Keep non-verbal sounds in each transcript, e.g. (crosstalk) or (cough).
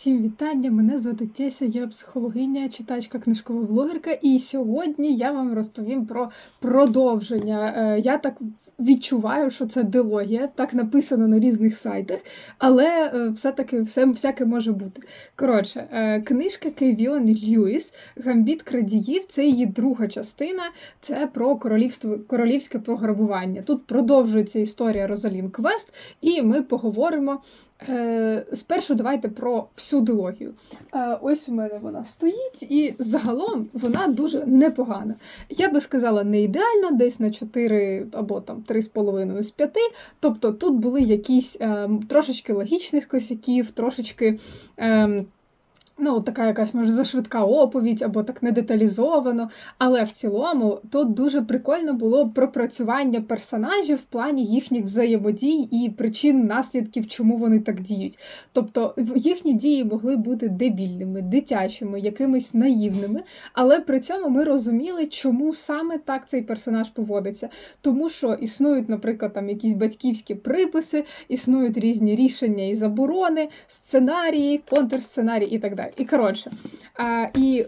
Всім вітання! Мене звати Теся, я психологиня, читачка, книжкова блогерка, і сьогодні я вам розповім про продовження. Е, Я так відчуваю, що це дилогія, так написано на різних сайтах, але е, все-таки все всяке може бути. Коротше, е, книжка Кейвіон Льюіс Гамбіт крадіїв це її друга частина. Це про королівство королівське пограбування. Тут продовжується історія Розалін Квест, і ми поговоримо. Е, Спершу давайте про всю дилогію. Е, Ось у мене вона стоїть, і загалом вона дуже непогана. Я би сказала, не ідеальна, десь на 4 або там 3,5 з 5. Тобто тут були якісь е, трошечки логічних косяків, трошечки. Е, Ну, така якась може зашвидка оповідь або так не деталізовано. Але в цілому тут дуже прикольно було пропрацювання персонажів в плані їхніх взаємодій і причин наслідків, чому вони так діють. Тобто їхні дії могли бути дебільними, дитячими, якимись наївними, але при цьому ми розуміли, чому саме так цей персонаж поводиться. Тому що існують, наприклад, там якісь батьківські приписи, існують різні рішення і заборони, сценарії, контрсценарії і так далі. І коротше, а, і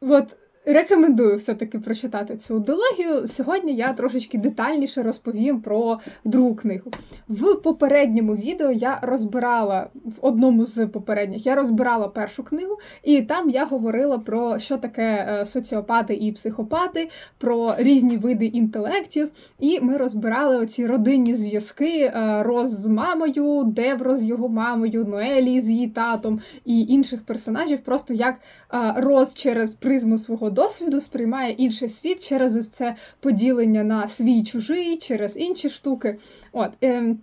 от рекомендую все-таки прочитати цю дилогію. Сьогодні я трошечки детальніше розповім про другу книгу. В попередньому відео я розбирала в одному з попередніх, я розбирала першу книгу, і там я говорила про що таке е, соціопати і психопати, про різні види інтелектів. І ми розбирали оці родинні зв'язки е, Роз з мамою, Девро з його мамою, Ноелі з її татом і інших персонажів, просто як е, Роз через призму свого досвіду сприймає інший світ через ось це поділення на свій чужий, через інші штуки. От, ем,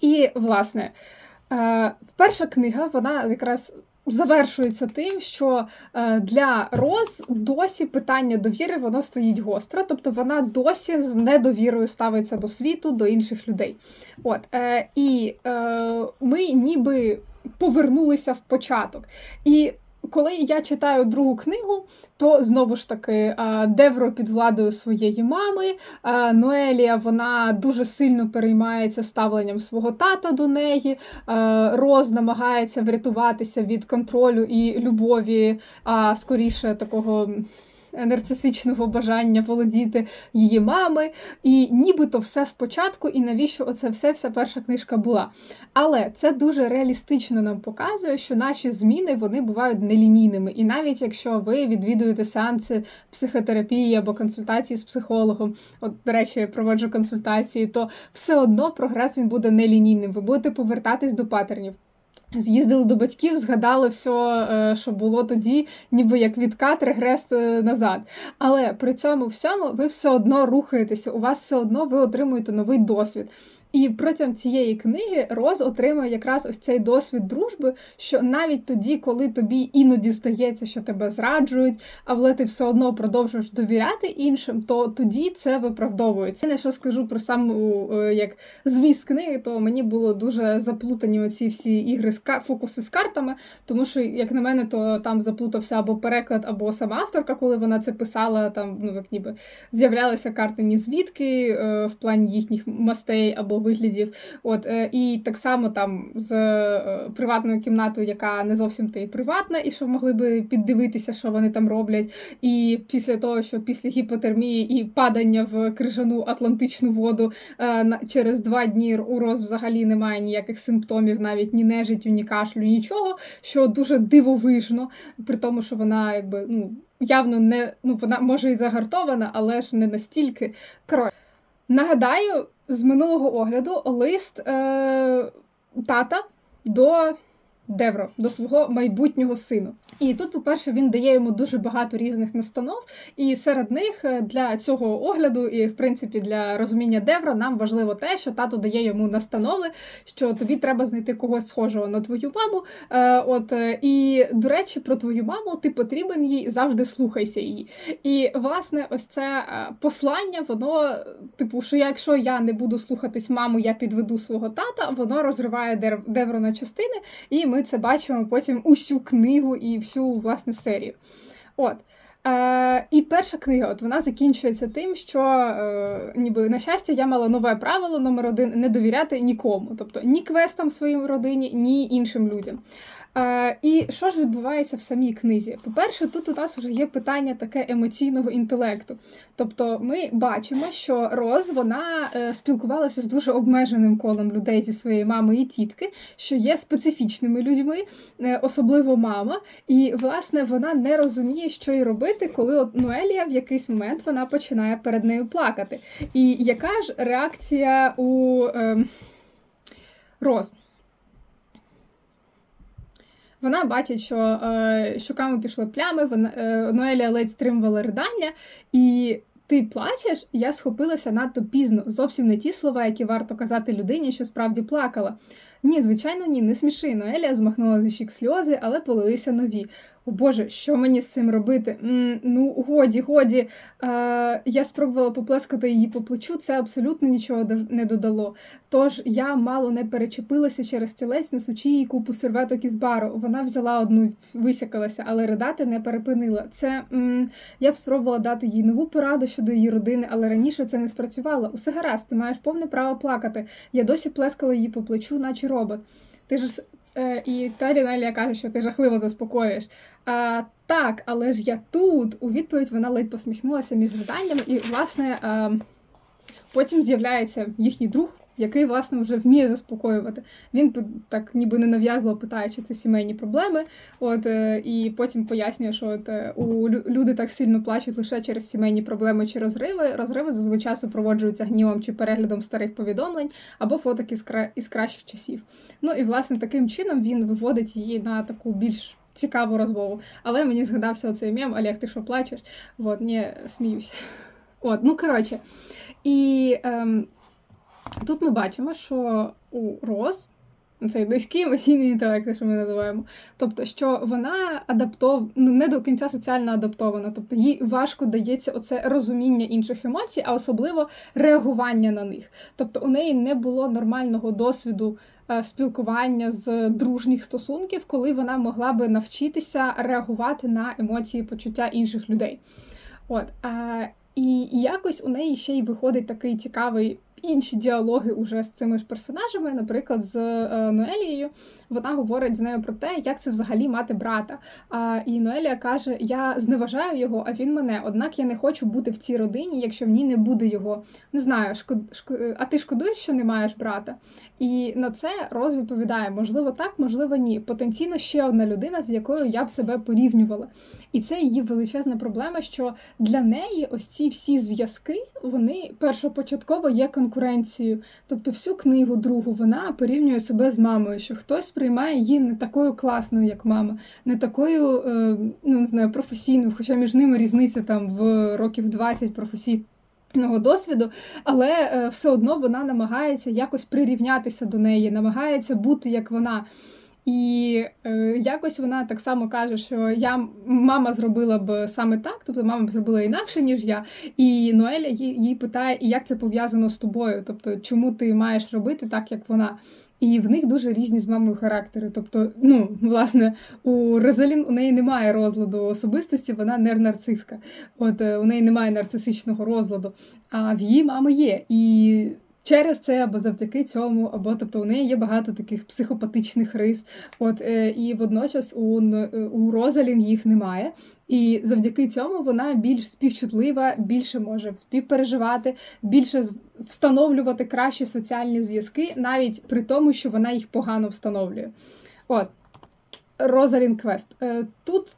і, власне, е, перша книга, вона якраз. Завершується тим, що е, для Роз досі питання довіри воно стоїть гостро, тобто вона досі з недовірою ставиться до світу, до інших людей. От, е, І ми ніби повернулися в початок. І коли я читаю другу книгу, то знову ж таки Девро під владою своєї мами. Ноелія вона дуже сильно переймається ставленням свого тата до неї. Роз намагається врятуватися від контролю і любові, а скоріше такого. Нарцисичного бажання володіти її мами, і нібито все спочатку, і навіщо оце все вся перша книжка була. Але це дуже реалістично нам показує, що наші зміни вони бувають нелінійними. І навіть якщо ви відвідуєте сеанси психотерапії або консультації з психологом, от, до речі, я проводжу консультації, то все одно прогрес він буде нелінійним. Ви будете повертатись до патернів. З'їздили до батьків, згадали все, е, що було тоді, ніби як відкат, регрес е, назад. Але при цьому всьому ви все одно рухаєтеся, у вас все одно ви отримуєте новий досвід. І протягом цієї книги Роз отримує якраз ось цей досвід дружби, що навіть тоді, коли тобі іноді здається, що тебе зраджують, але ти все одно продовжуєш довіряти іншим, то тоді це виправдовується. Не що скажу про саму е, як зміст книги, то мені було дуже заплутані оці всі ігри з фокуси з картами, тому що, як на мене, то там заплутався або переклад, або сама авторка, коли вона це писала, там ну як ніби з'являлися карти ні звідки е, в плані їхніх мастей або виглядів. От е, і так само там з е, приватною кімнатою, яка не зовсім та й приватна, і що могли би піддивитися, що вони там роблять. І після того, що після гіпотермії і падання в крижану атлантичну воду е, через два дні у роз взагалі немає ніяких симптомів, навіть ні нежиттю, ні кашлю, нічого, що дуже дивовижно, при тому, що вона якби ну. Явно не ну вона може і загартована, але ж не настільки. Коротше, нагадаю, з минулого огляду лист е, тата до Девро, до свого майбутнього сину. І тут, по-перше, він дає йому дуже багато різних настанов, і серед них е, для цього огляду, і в принципі для розуміння Девра, нам важливо те, що тато дає йому настанови, що тобі треба знайти когось схожого на твою маму. Е, от е, і до речі, про твою маму ти потрібен їй завжди слухайся її. І власне, ось це е, послання, воно, типу, що якщо я не буду слухатись маму, я підведу свого тата, воно розриває Девро на частини, і ми це бачимо потім усю книгу і всю власне серію. От. Е, і перша книга, от вона закінчується тим, що е, ніби на щастя я мала нове правило номер один не довіряти нікому, тобто ні квестам в своїй родині, ні іншим людям. Е, і що ж відбувається в самій книзі? По-перше, тут у нас вже є питання таке емоційного інтелекту. Тобто, ми бачимо, що Роз вона е, спілкувалася з дуже обмеженим колом людей зі своєї мами і тітки, що є специфічними людьми, е, особливо мама. І власне вона не розуміє, що й робити, коли от Ноелія в якийсь момент вона починає перед нею плакати. І яка ж реакція у е, Роз? Вона бачить, що е, щуками пішли плями, вона е, Ноелія ледь стримувала ридання, і ти плачеш, я схопилася надто пізно. Зовсім не ті слова, які варто казати людині, що справді плакала. Ні, звичайно, ні, не сміши. Ноелія змахнула зі щік сльози, але полилися нові. О Боже, що мені з цим робити? М, ну, годі, годі. Е, я спробувала поплескати її по плечу, це абсолютно нічого не додало. Тож я мало не перечепилася через стілець, несучи їй купу серветок із бару. Вона взяла одну, висякалася, але ридати не перепинила. Це м, я б спробувала дати їй нову пораду щодо її родини, але раніше це не спрацювало. Усе гаразд, ти маєш повне право плакати. Я досі плескала її по плечу, наче робот. Ти ж Е, і та Рінелія каже, що ти жахливо заспокоїш. А, Так, але ж я тут. У відповідь вона ледь посміхнулася між виданнями, і, власне, е, потім з'являється їхній друг, який, власне, вже вміє заспокоювати. Він так ніби ненав'язливо питає, чи це сімейні проблеми. От, е, І потім пояснює, що от, е, у люди так сильно плачуть лише через сімейні проблеми чи розриви. Розриви зазвичай супроводжуються гнівом чи переглядом старих повідомлень або фоток із, кра... із кращих часів. Ну і, власне, таким чином він виводить її на таку більш. Цікаву розмову. Але мені згадався оцей мем, Олег, ти що плачеш? От, ні, сміюся. От, ну коротше. І ем, Тут ми бачимо, що у Роз, цей низький емоційний інтелект, що ми називаємо, тобто, що вона адаптов... ну, не до кінця соціально адаптована, тобто їй важко дається оце розуміння інших емоцій, а особливо реагування на них. Тобто у неї не було нормального досвіду е, спілкування з дружніх стосунків, коли вона могла би навчитися реагувати на емоції почуття інших людей. От, а, І якось у неї ще й виходить такий цікавий інші діалоги уже з цими ж персонажами, наприклад, з е, Ноелією. Вона говорить з нею про те, як це взагалі мати брата. А, І Ноелія каже: Я зневажаю його, а він мене. Однак я не хочу бути в цій родині, якщо в ній не буде його. Не знаю, шкод... Шкод... а ти шкодуєш, що не маєш брата? І на це Роз відповідає: можливо, так, можливо, ні. Потенційно ще одна людина, з якою я б себе порівнювала. І це її величезна проблема, що для неї ось ці всі зв'язки вони першопочатково є конкуренцією. Тобто, всю книгу другу вона порівнює себе з мамою, що хтось сприймає її не такою класною, як мама, не такою е, ну не знаю, професійною, хоча між ними різниця там в років 20 професійного досвіду, але е, все одно вона намагається якось прирівнятися до неї, намагається бути як вона. І е, якось вона так само каже, що я мама зробила б саме так, тобто мама б зробила інакше, ніж я. І Ноеля їй питає, і як це пов'язано з тобою? Тобто, чому ти маєш робити так, як вона? І в них дуже різні з мамою характери. Тобто, ну, власне, у Розалін у неї немає розладу особистості, вона не нарциска. От е, у неї немає нарцисичного розладу, а в її мами є. І через це або завдяки цьому, або тобто у неї є багато таких психопатичних рис. От е, і водночас у у Розалін їх немає. І завдяки цьому вона більш співчутлива, більше може співпереживати, більше встановлювати кращі соціальні зв'язки, навіть при тому, що вона їх погано встановлює. От Розалін Квест. Е, тут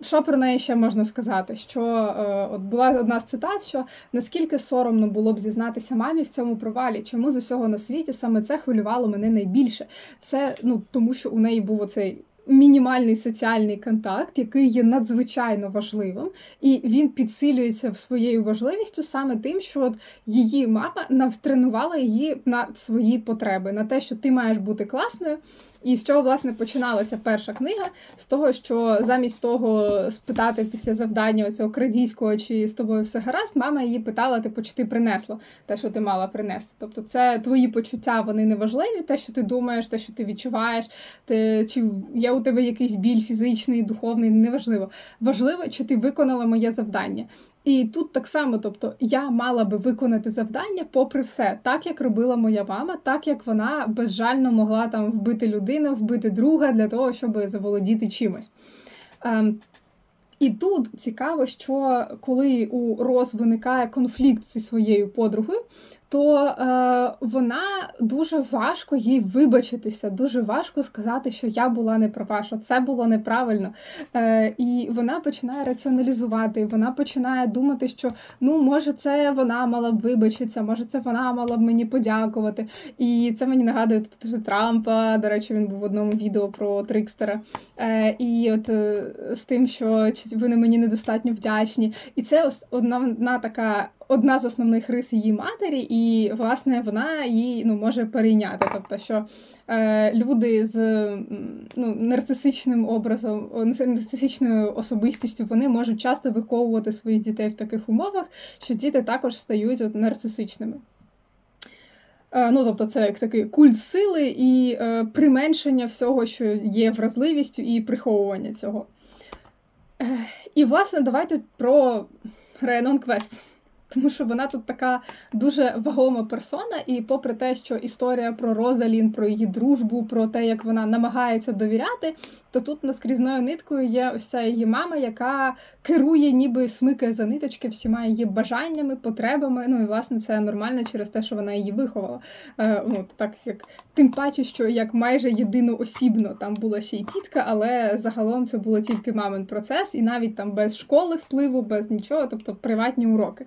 що про неї ще можна сказати? Що е, от була одна з цитат, що наскільки соромно було б зізнатися мамі в цьому провалі, чому з усього на світі саме це хвилювало мене найбільше? Це ну тому, що у неї був оцей. Мінімальний соціальний контакт, який є надзвичайно важливим, і він підсилюється своєю важливістю саме тим, що от її мама навтренувала її на свої потреби, на те, що ти маєш бути класною, І з чого власне починалася перша книга? З того, що замість того спитати після завдання цього крадійського, чи з тобою все гаразд, мама її питала, типу, чи ти принесла те, що ти мала принести. Тобто, це твої почуття, вони не важливі, те, що ти думаєш, те, що ти відчуваєш, те, чи є у тебе якийсь біль фізичний, духовний, неважливо. Важливо, чи ти виконала моє завдання. І тут так само, тобто я мала би виконати завдання, попри все, так як робила моя мама, так як вона безжально могла там вбити людину, вбити друга для того, щоб заволодіти чимось. Ем, і тут цікаво, що коли у Роз виникає конфлікт зі своєю подругою, то е, вона дуже важко їй вибачитися, дуже важко сказати, що я була не права, що це було неправильно. Е, І вона починає раціоналізувати, вона починає думати, що ну, може, це вона мала б вибачитися, може, це вона мала б мені подякувати. І це мені нагадує тут Трампа. До речі, він був в одному відео про Трикстера. Е, І от е, з тим, що ви на мені недостатньо вдячні. І це одна така одна з основних рис її матері, і власне вона її ну, може перейняти. Тобто, що е, люди з ну, нарцисичним образом, нарцисичною особистістю, вони можуть часто виховувати своїх дітей в таких умовах, що діти також стають от, нарцисичними. Е, ну, тобто, це як такий культ сили і е, применшення всього, що є вразливістю, і приховування цього. Е, і, власне, давайте про Ренон Квест тому що вона тут така дуже вагома персона, і попри те, що історія про Розалін, про її дружбу, про те, як вона намагається довіряти, то тут наскрізною ниткою є ось ця її мама, яка керує, ніби смикає за ниточки всіма її бажаннями, потребами. Ну і власне це нормально через те, що вона її виховала. Е, ну так як тим паче, що як майже єдиноосібно там була ще й тітка, але загалом це було тільки мамин процес, і навіть там без школи впливу, без нічого, тобто приватні уроки.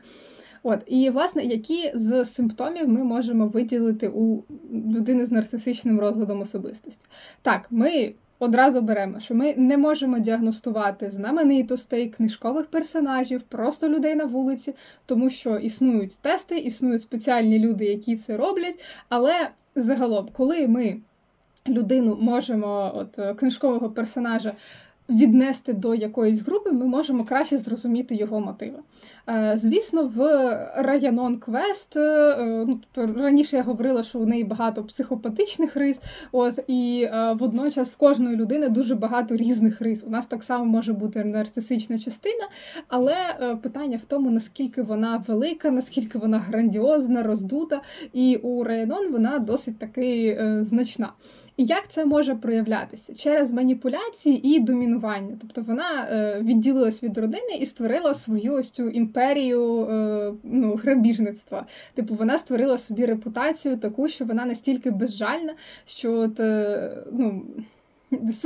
От і власне, які з симптомів ми можемо виділити у людини з нарцисичним розладом особистості? Так, ми. Одразу беремо, що ми не можемо діагностувати знаменитостей, книжкових персонажів, просто людей на вулиці, тому що існують тести, існують спеціальні люди, які це роблять. Але загалом, коли ми людину можемо, от книжкового персонажа, віднести до якоїсь групи, ми можемо краще зрозуміти його мотиви. Е, звісно, в Квест е, ну, раніше я говорила, що у неї багато психопатичних рис, от і е, водночас в кожної людини дуже багато різних рис. У нас так само може бути нарцисична частина, але питання в тому, наскільки вона велика, наскільки вона грандіозна, роздута, і у Райанон вона досить таки значна. І як це може проявлятися? Через маніпуляції і домінування. Тобто вона е, відділилась від родини і створила свою ось цю імперію е, ну, грабіжництва. Типу, вона створила собі репутацію таку, що вона настільки безжальна, що от, е, ну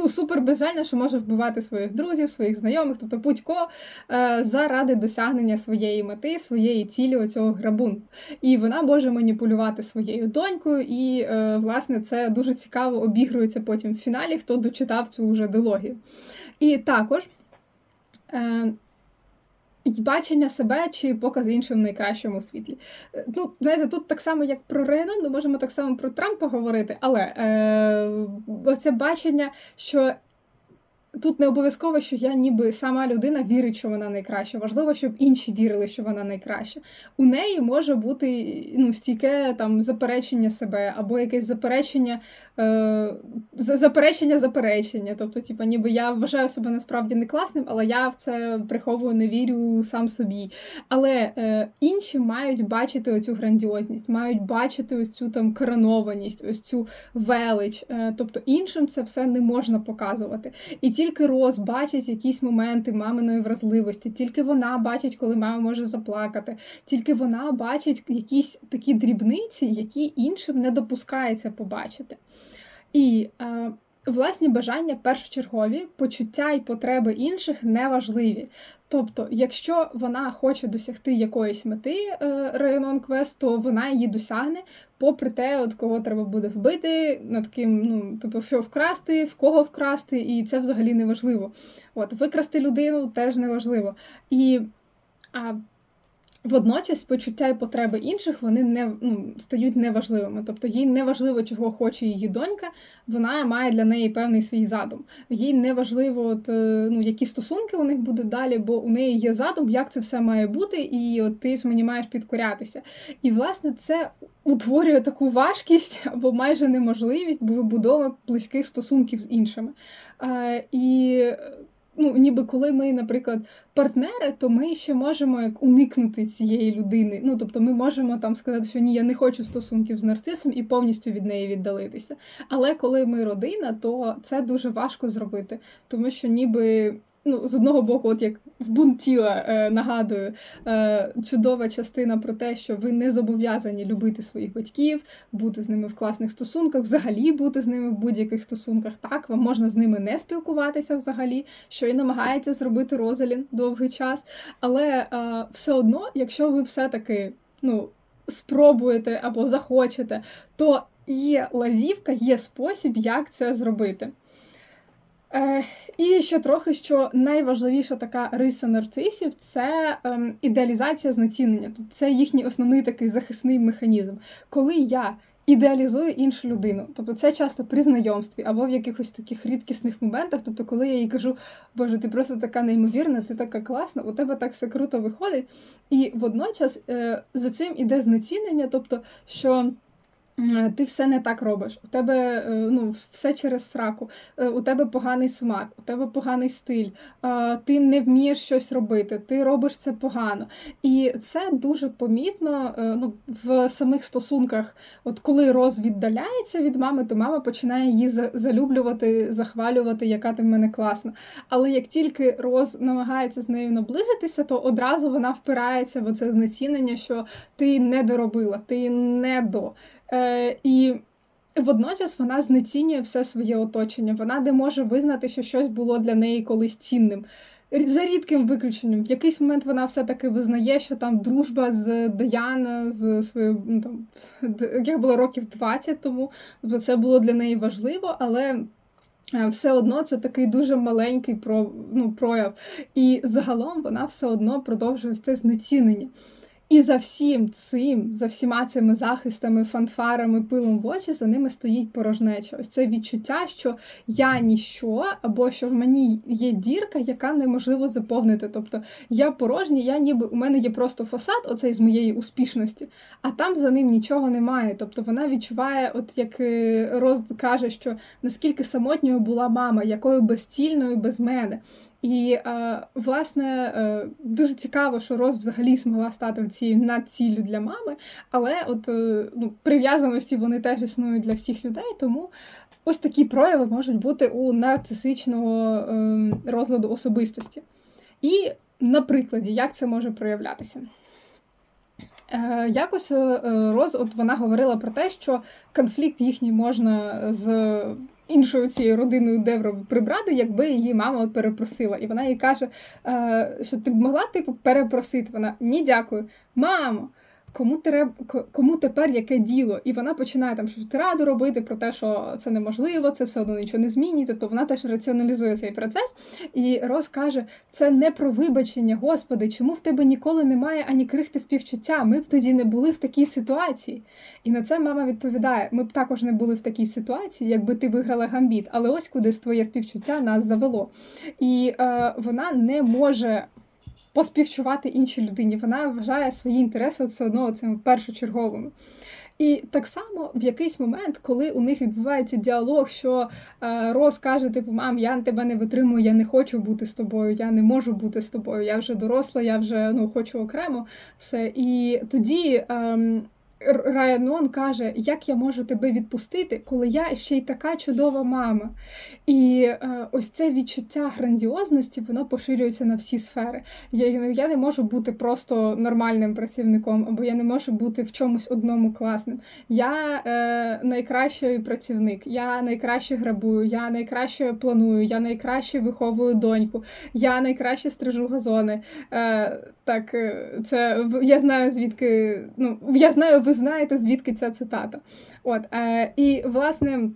супер безжальна, що може вбивати своїх друзів, своїх знайомих, тобто будь-ко е, заради досягнення своєї мети, своєї цілі оцього грабунку. І вона може маніпулювати своєю донькою, і, е, власне, це дуже цікаво обігрується потім в фіналі, хто дочитав цю вже дилогію. І також. Бачення себе чи показ іншим в найкращому світлі. Е, ну, знаєте, тут так само, як про Рейна, ми можемо так само про Трампа говорити, але е, оце бачення, що Тут не обов'язково, що я ніби сама людина вірить, що вона найкраща. Важливо, щоб інші вірили, що вона найкраща. У неї може бути ну, стійке там заперечення себе, або якесь заперечення е, заперечення заперечення. Тобто, типу, ніби я вважаю себе насправді не класним, але я в це приховую, не вірю сам собі. Але е, інші мають бачити оцю грандіозність, мають бачити ось цю там коронованість, ось цю велич. Е, тобто іншим це все не можна показувати. І ті тільки Роз бачить якісь моменти маминої вразливості, тільки вона бачить, коли мама може заплакати, тільки вона бачить якісь такі дрібниці, які іншим не допускається побачити. І е, власні бажання першочергові, почуття і потреби інших неважливі. Тобто, якщо вона хоче досягти якоїсь мети Районон Квест, то вона її досягне, попри те, от кого треба буде вбити, над ким, ну, тобто, що вкрасти, в кого вкрасти, і це взагалі не важливо. От, викрасти людину теж не важливо. І а, Водночас почуття і потреби інших вони не ну, стають неважливими. Тобто їй не важливо, чого хоче її донька, вона має для неї певний свій задум. Їй не важливо, от, е, ну, які стосунки у них будуть далі, бо у неї є задум, як це все має бути, і от ти мені маєш підкорятися. І власне це утворює таку важкість (laughs) або майже неможливість вибудови близьких стосунків з іншими. Е, І ну, ніби коли ми, наприклад, партнери, то ми ще можемо як уникнути цієї людини. Ну, тобто, ми можемо там сказати, що ні, я не хочу стосунків з нарцисом і повністю від неї віддалитися. Але коли ми родина, то це дуже важко зробити, тому що ніби ну, з одного боку, от як в бунт е, нагадую, е, чудова частина про те, що ви не зобов'язані любити своїх батьків, бути з ними в класних стосунках, взагалі бути з ними в будь-яких стосунках. Так, вам можна з ними не спілкуватися взагалі, що і намагається зробити Розалін довгий час. Але е, все одно, якщо ви все-таки ну, спробуєте або захочете, то є лазівка, є спосіб, як це зробити. Е, І ще трохи, що найважливіша така риса нарцисів це е, ідеалізація знецінення. Тобто це їхній основний такий захисний механізм. Коли я ідеалізую іншу людину, тобто це часто при знайомстві або в якихось таких рідкісних моментах, тобто, коли я їй кажу, Боже, ти просто така неймовірна, ти така класна, у тебе так все круто виходить. І водночас е, за цим іде знецінення, тобто, що. Ти все не так робиш. У тебе е, ну, все через сраку, е, у тебе поганий смак, у тебе поганий стиль, ти не вмієш щось робити, ти робиш це погано. І це дуже помітно е, ну, в самих стосунках. От коли Роз віддаляється від мами, то мама починає її залюблювати, захвалювати, яка ти в мене класна. Але як тільки Роз намагається з нею наблизитися, то одразу вона впирається в оце знецінення, що ти не доробила, ти не до. Е, І водночас вона знецінює все своє оточення. Вона не може визнати, що щось було для неї колись цінним. За рідким виключенням, в якийсь момент вона все-таки визнає, що там дружба з Даяна, з своєю ну, там, як було років 20 тому, тобто це було для неї важливо, але е, все одно це такий дуже маленький про, ну, прояв. І загалом вона все одно продовжує це знецінення. І за всім цим, за всіма цими захистами, фанфарами, пилом в очі, за ними стоїть порожнеча. Ось це відчуття, що я ніщо, або що в мені є дірка, яка неможливо заповнити. Тобто я порожній, я ніби у мене є просто фасад, оцей з моєї успішності, а там за ним нічого немає. Тобто вона відчуває, от як е, Роз каже, що наскільки самотньою була мама, якою безцільною без мене. І, е, власне, е, дуже цікаво, що Роз взагалі змогла стати цією надціллю для мами, але от е, ну, прив'язаності вони теж існують для всіх людей, тому ось такі прояви можуть бути у нарцисичного розладу особистості. І на прикладі, як це може проявлятися? Якось Роз, от вона говорила про те, що конфлікт їхній можна з іншою цією родиною Девро прибрати, якби її мама от перепросила. І вона їй каже, е, що ти б могла типу перепросити. Вона ні, дякую, мамо кому треба, кому тепер яке діло? І вона починає там щось раду робити про те, що це неможливо, це все одно нічого не змінить. Тобто вона теж раціоналізує цей процес. І Рос каже: це не про вибачення, Господи, чому в тебе ніколи немає ані крихти співчуття? Ми б тоді не були в такій ситуації. І на це мама відповідає: ми б також не були в такій ситуації, якби ти виграла гамбіт. Але ось куди твоє співчуття нас завело. І е, вона не може поспівчувати іншій людині. Вона вважає свої інтереси все одно цими першочерговими. І так само в якийсь момент, коли у них відбувається діалог, що е, Рос каже, типу, мам, я тебе не витримую, я не хочу бути з тобою, я не можу бути з тобою, я вже доросла, я вже ну, хочу окремо все. І тоді. Е, Райанон каже, як я можу тебе відпустити, коли я ще й така чудова мама. І е, ось це відчуття грандіозності, воно поширюється на всі сфери. Я я не можу бути просто нормальним працівником, або я не можу бути в чомусь одному класним. Я е, найкращий працівник, я найкраще грабую, я найкраще планую, я найкраще виховую доньку, я найкраще стрижу газони. Е, Так, е, це я знаю звідки. Ну, я знаю, ви знаєте, звідки ця цитата. От, е, І, власне,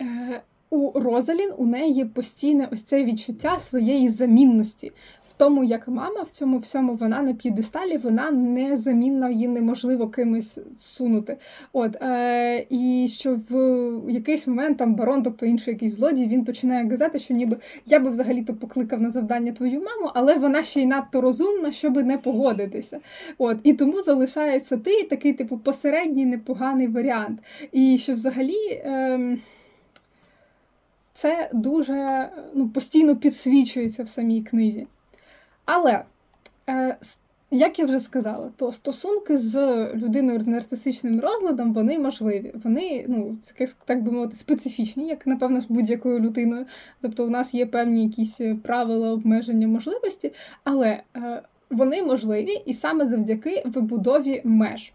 е, у Розалін у неї постійне ось це відчуття своєї замінності. Тому як мама в цьому всьому вона на п'єдесталі, вона незамінна, її неможливо кимось сунути. От, е, І що в якийсь момент там барон, тобто інший якийсь злодій, він починає казати, що ніби я би взагалі-то покликав на завдання твою маму, але вона ще й надто розумна, щоб не погодитися. От, І тому залишається ти такий, типу, посередній непоганий варіант. І що взагалі. Е, це дуже ну, постійно підсвічується в самій книзі. Але, е, як я вже сказала, то стосунки з людиною з нарцисичним розладом вони можливі. Вони, ну, так би мовити, специфічні, як, напевно, з будь-якою людиною. Тобто, у нас є певні якісь е, правила обмеження можливості, але е, вони можливі і саме завдяки вибудові меж.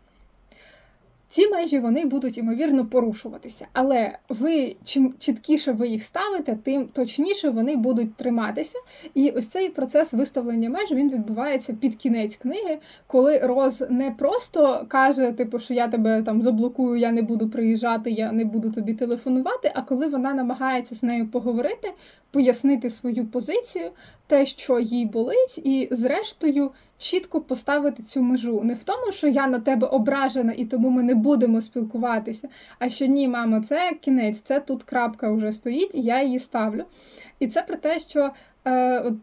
Ці межі вони будуть ймовірно порушуватися, але ви чим чіткіше ви їх ставите, тим точніше вони будуть триматися. І ось цей процес виставлення меж він відбувається під кінець книги, коли Роз не просто каже, типу, що я тебе там заблокую, я не буду приїжджати, я не буду тобі телефонувати. А коли вона намагається з нею поговорити, пояснити свою позицію, те, що їй болить, і зрештою чітко поставити цю межу. Не в тому, що я на тебе ображена і тому ми не будемо спілкуватися. А що ні, мамо, це кінець, це тут крапка вже стоїть, і я її ставлю. І це про те, що е, от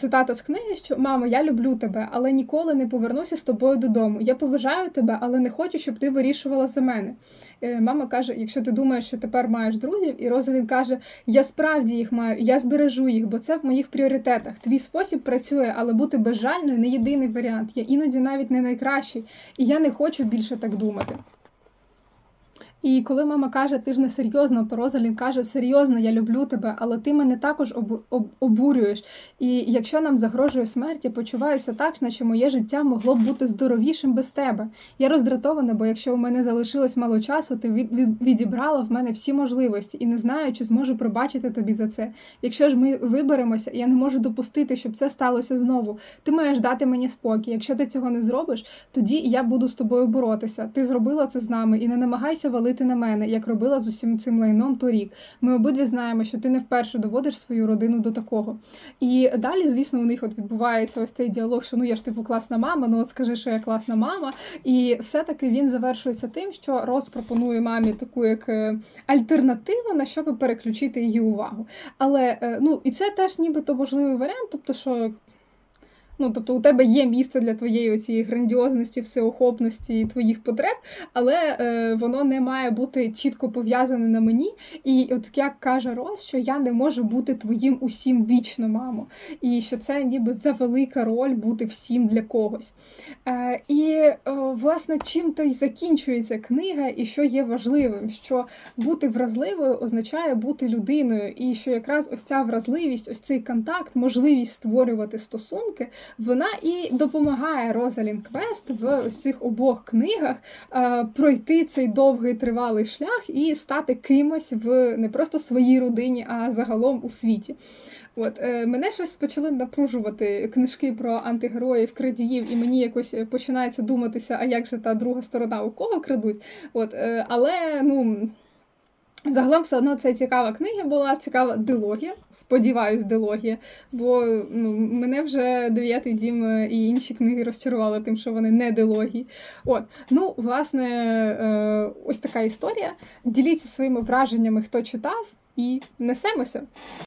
цитата з книги, що мамо, я люблю тебе, але ніколи не повернуся з тобою додому. Я поважаю тебе, але не хочу, щоб ти вирішувала за мене. Е, мама каже: якщо ти думаєш, що тепер маєш друзів, і Розалін каже: Я справді їх маю, я збережу їх, бо це в моїх пріоритетах. Твій спосіб працює, але бути безжальною не єдиний варіант. Я іноді навіть не найкращий, і я не хочу більше так думати. І коли мама каже, ти ж не серйозно, то Розалін каже, серйозно, я люблю тебе, але ти мене також обу- об- обурюєш. І якщо нам загрожує смерть, я почуваюся так, наче моє життя могло б бути здоровішим без тебе. Я роздратована, бо якщо у мене залишилось мало часу, ти від, від- відібрала в мене всі можливості і не знаю, чи зможу пробачити тобі за це. Якщо ж ми виберемося, я не можу допустити, щоб це сталося знову. Ти маєш дати мені спокій. Якщо ти цього не зробиш, тоді я буду з тобою боротися. Ти зробила це з нами і не намагайся валити на мене, як робила з усім цим лайном торік. Ми обидві знаємо, що ти не вперше доводиш свою родину до такого. І далі, звісно, у них от відбувається ось цей діалог, що ну я ж типу класна мама, ну от скажи, що я класна мама. І все-таки він завершується тим, що Рос пропонує мамі таку як е, альтернативу, на що би переключити її увагу. Але е, ну і це теж нібито можливий варіант, тобто, що. Ну, тобто у тебе є місце для твоєї цієї грандіозності, всеохопності твоїх потреб, але е, воно не має бути чітко пов'язане на мені. І от як каже Рос, що я не можу бути твоїм усім вічно, мамо. І що це ніби завелика роль бути всім для когось. Е, і е, власне, чим то й закінчується книга, і що є важливим, що бути вразливою означає бути людиною, і що якраз ось ця вразливість, ось цей контакт, можливість створювати стосунки, вона і допомагає Розалін Квест в цих обох книгах е, пройти цей довгий тривалий шлях і стати кимось в не просто своїй родині, а загалом у світі. От е, мене щось почали напружувати книжки про антигероїв, крадіїв, і мені якось е, починається думатися, а як же та друга сторона у кого крадуть. От, але ну. Загалом все одно це цікава книга була, цікава дилогія. Сподіваюсь, дилогія. Бо ну, мене вже дев'ятий дім е, і інші книги розчарували тим, що вони не дилогії. От, ну, власне, е, ось така історія. Діліться своїми враженнями, хто читав, і несемося.